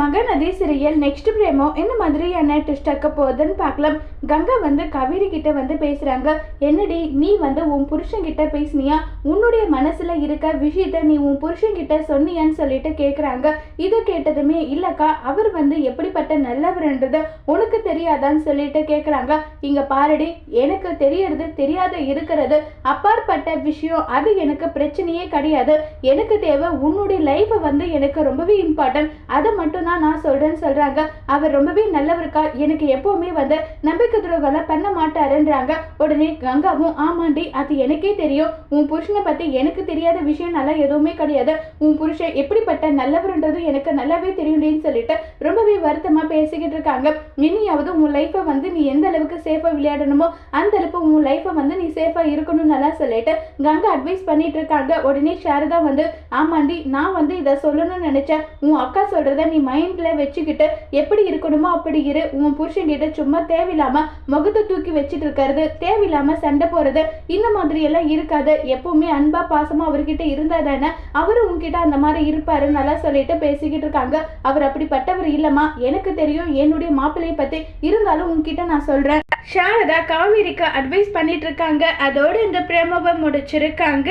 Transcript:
மகநதி சிறையில் நெக்ஸ்ட் பிரேமோ என்ன மாதிரியான ட்விஸ்ட் ஆக்க போகுதுன்னு பார்க்கலாம். கங்கா வந்து கவிரி கிட்ட வந்து பேசுறாங்க. என்னடி நீ வந்து உன் புருஷன் கிட்ட பேசுனியா? உன்னுடைய மனசுல இருக்க விஷயத்த நீ உன் புருஷன் கிட்ட சொன்னியான்னு சொல்லிட்டு கேக்குறாங்க. இதை கேட்டதுமே இல்லக்கா அவர் வந்து எப்படிப்பட்ட நல்லவர்ன்றது உனக்கு தெரியாதான்னு சொல்லிட்டு கேக்குறாங்க. இங்க பாருடி எனக்கு தெரியறது தெரியாத இருக்கிறது. அப்பாற்பட்ட விஷயம் அது எனக்கு பிரச்சனையே கிடையாது. எனக்கு தேவை உன்னுடைய லைஃப்பை வந்து எனக்கு ரொம்பவே இம்பார்ட்டன்ட் அதை மட்டும் தான் நான் சொல்றேன்னு சொல்றாங்க. அவர் ரொம்பவே நல்லவருக்கா? எனக்கு எப்பவுமே வந்து நம்பிக்கை துரோகம்லாம் பண்ண மாட்டாருன்றாங்க. உடனே கங்காவும் ஆமாண்டி அது எனக்கே தெரியும். உன் புருஷனை பத்தி எனக்கு தெரியாத விஷயம் நல்லா எதுவுமே கிடையாது. உன் புருஷன் எப்படிப்பட்ட நல்லவருன்றது எனக்கு நல்லாவே தெரியும்டின்னு சொல்லிட்டு ரொம்பவே வருத்தமா பேசிக்கிட்டு இருக்காங்க. இனியாவது உன் லைஃப்பை வந்து நீ எந்த அளவுக்கு சேஃபாக விளையாடணுமோ அந்த அளவுக்கு உன் லைஃப்பை வந்து நீ சேஃபாக இருக்கணும்னு நல்லா சொல்லிட்டு கங்கா அட்வைஸ் பண்ணிட்டு இருக்காங்க. உடனே சாரதா வந்து ஆமாண்டி நான் வந்து இதை சொல்லணும்னு நினைச்சேன். உன் அக்கா சொல்கிறத நீ மைண்டில் வச்சுக்கிட்டு எப்படி இருக்கணுமோ அப்படி இரு. உன் புருஷன்கிட்ட சும்மா தேவையில்லாமல் முகத்தை தூக்கி வச்சுட்டு இருக்கிறது தேவையில்லாமல் சண்டை போகிறது இந்த மாதிரி எல்லாம் இருக்காது. எப்பவுமே அன்பா பாசமாக அவர்கிட்ட இருந்தால் தானே அவரும் உன்கிட்ட அந்த மாதிரி இருப்பாரு நல்லா சொல்லிட்டு பேசிக்கிட்டு இருக்காங்க. அவர் அப்படிப்பட்டவர் இல்லைம்மா. எனக்கு தெரியும் என்னுடைய மாப்பிள்ளையை பற்றி இருந்தாலும் உன்கிட்ட நான் சொல்கிறேன் சாரதா காவேரிக்கு அட்வைஸ் பண்ணிட்டு இருக்காங்க. அதோட இந்த பிரேமவை முடிச்சிருக்காங்க.